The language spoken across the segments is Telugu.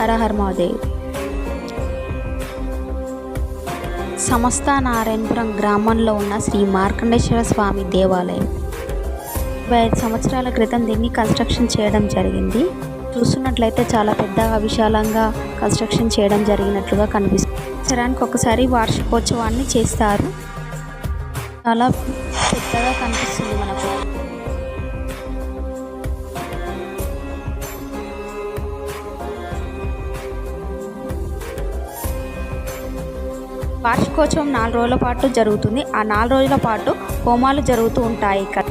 హర హర మహాదేవ్. సమస్త నారాయణపురం గ్రామంలో ఉన్న శ్రీ మార్కండేశ్వర స్వామి దేవాలయం. ఇరవై ఐదు సంవత్సరాల క్రితం దీన్ని కన్స్ట్రక్షన్ చేయడం జరిగింది. చూస్తున్నట్లయితే చాలా పెద్దగా విశాలంగా కన్స్ట్రక్షన్ చేయడం జరిగినట్లుగా కనిపిస్తుంది. సంవత్సరానికి ఒకసారి వార్షికోత్సవాన్ని చేస్తారు. చాలా పెద్దగా కనిపిస్తుంది మనకు. వార్షికోత్సవం నాలుగు రోజుల పాటు జరుగుతుంది. ఆ నాలుగు రోజుల పాటు హోమాలు జరుగుతూ ఉంటాయి. ఇక్కడ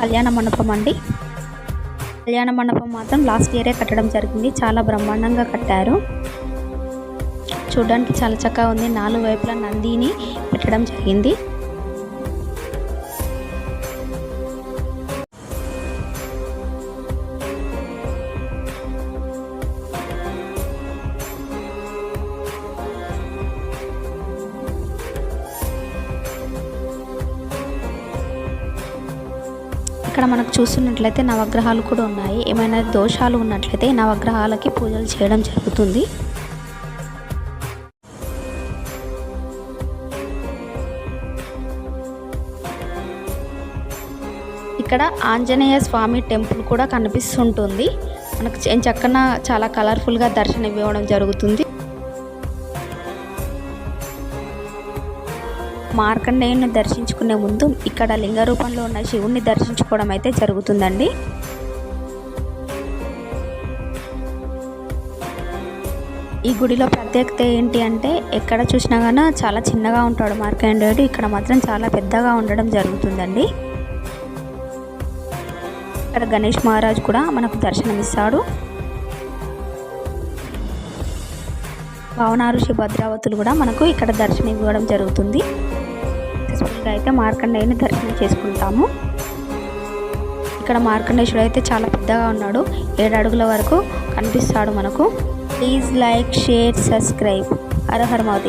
కళ్యాణ మండపం అండి. కళ్యాణ మండపం మాత్రం లాస్ట్ ఇయరే కట్టడం జరిగింది. చాలా బ్రహ్మాండంగా కట్టారు. చూడడానికి చాలా చక్కగా ఉంది. నాలుగు వైపులా నందిని పెట్టడం జరిగింది. ఇక్కడ మనకు చూస్తున్నట్లయితే నవగ్రహాలు కూడా ఉన్నాయి. ఏమైనా దోషాలు ఉన్నట్లయితే నవగ్రహాలకి పూజలు చేయడం జరుగుతుంది. ఇక్కడ ఆంజనేయ స్వామి టెంపుల్ కూడా కనిపిస్తుంటుంది. మనకు చక్కన చాలా కలర్ఫుల్గా దర్శనం ఇవ్వడం జరుగుతుంది. మార్కండేయుని దర్శించుకునే ముందు ఇక్కడ లింగ రూపంలో ఉన్న శివుణ్ణి దర్శించుకోవడం అయితే జరుగుతుందండి. ఈ గుడిలో ప్రత్యేకత ఏంటి అంటే ఎక్కడ చూసినా కానీ చాలా చిన్నగా ఉంటాడు మార్కండేయుడు. ఇక్కడ మాత్రం చాలా పెద్దగా ఉండడం జరుగుతుందండి. ఇక్కడ గణేష్ మహారాజ్ కూడా మనకు దర్శనమిస్తాడు. భావన ఋషి భద్రావతులు కూడా మనకు ఇక్కడ దర్శనం ఇవ్వడం జరుగుతుంది. సక్సెస్ఫుల్గా అయితే మార్కండేయుని దర్శనం చేసుకుంటాము. ఇక్కడ మార్కండేశ్వరుడు అయితే చాలా పెద్దగా ఉన్నాడు. ఏడు అడుగుల వరకు కనిపిస్తాడు మనకు. ప్లీజ్ లైక్ షేర్ సబ్స్క్రైబ్ హర హర